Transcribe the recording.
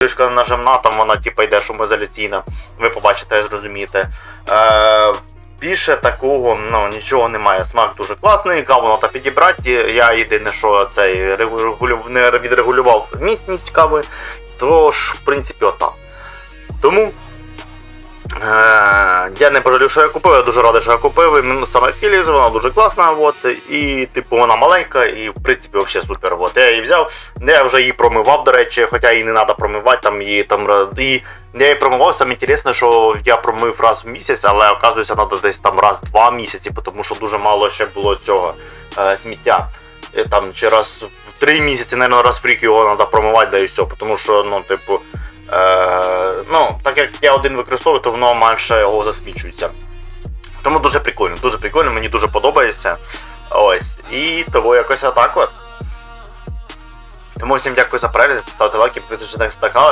кришка нажимна, там вона типу йде шумоізоляційна. Ви побачите, зрозумієте. Е, більше такого ну, нічого немає. Смак дуже класний, каву треба підібрати. Я єдине, що цей регулю... не відрегулював міцність кави, тож, в принципі, отак. Тому. Е, я не пожалів, що я купив, я дуже радий, що я купив. Саме Філіс, вона дуже класна, от, і типу вона маленька, і в принципі взагалі супер. От. Я її взяв, я вже її промивав, до речі, хоча її не треба промивати, там її там і я її промивав. Саме інтересне, що я промив раз в місяць, але оказується, треба десь там раз в два місяці, тому що дуже мало ще було цього е, сміття. І там чи раз в три місяці, мабуть, раз в рік його треба промивати, да і все. Тому що, ну, типу, е, як я один використовую, то воно менше його засмічується. Тому дуже прикольно, дуже прикольно, мені дуже подобається. Ось. І того якось отак от. Тому всім дякую за перегляд, ставте лайки, підписуйтесь на канал.